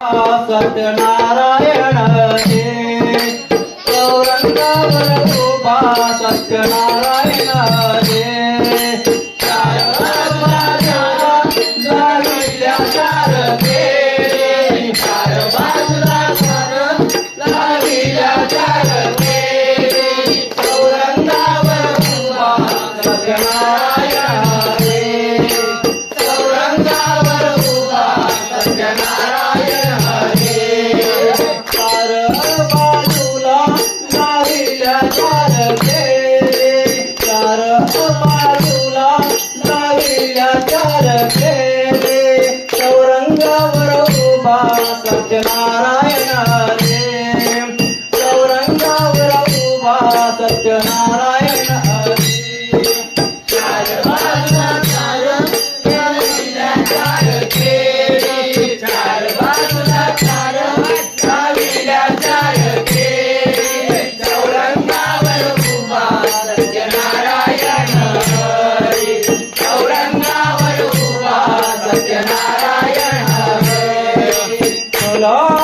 सत्यनारायण हे औरंगावर उभा सत्यनारायण हे बाजूला लाविल्या चार फेरे चौरंगावर उभा सत्यनारायण रे चौरंगावर उभा सत्यनारायण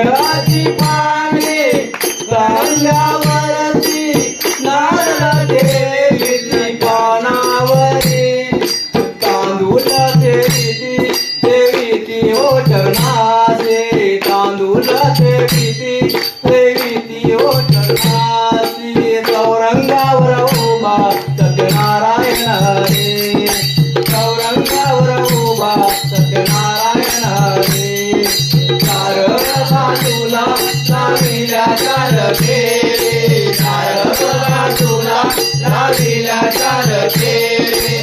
वेळाची पाने गांड्यावरती नारळ ठेविली पानावरी तांदूळ ठेविली ठेविती हो चरणाचे लाविला चाल फेरे नारळाला तुला लाविला चाल फेरे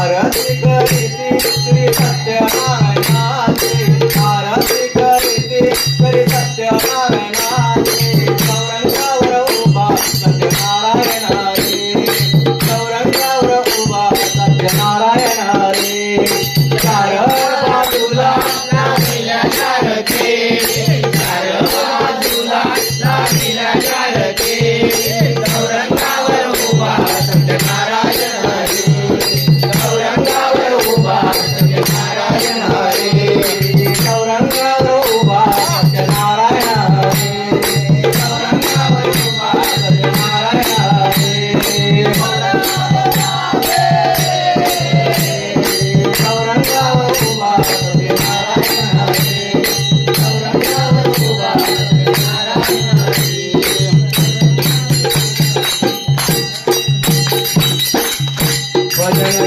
आरती करीती श्री सत्यनारायणाची. आरती करीती श्री सत्यनारायणाची.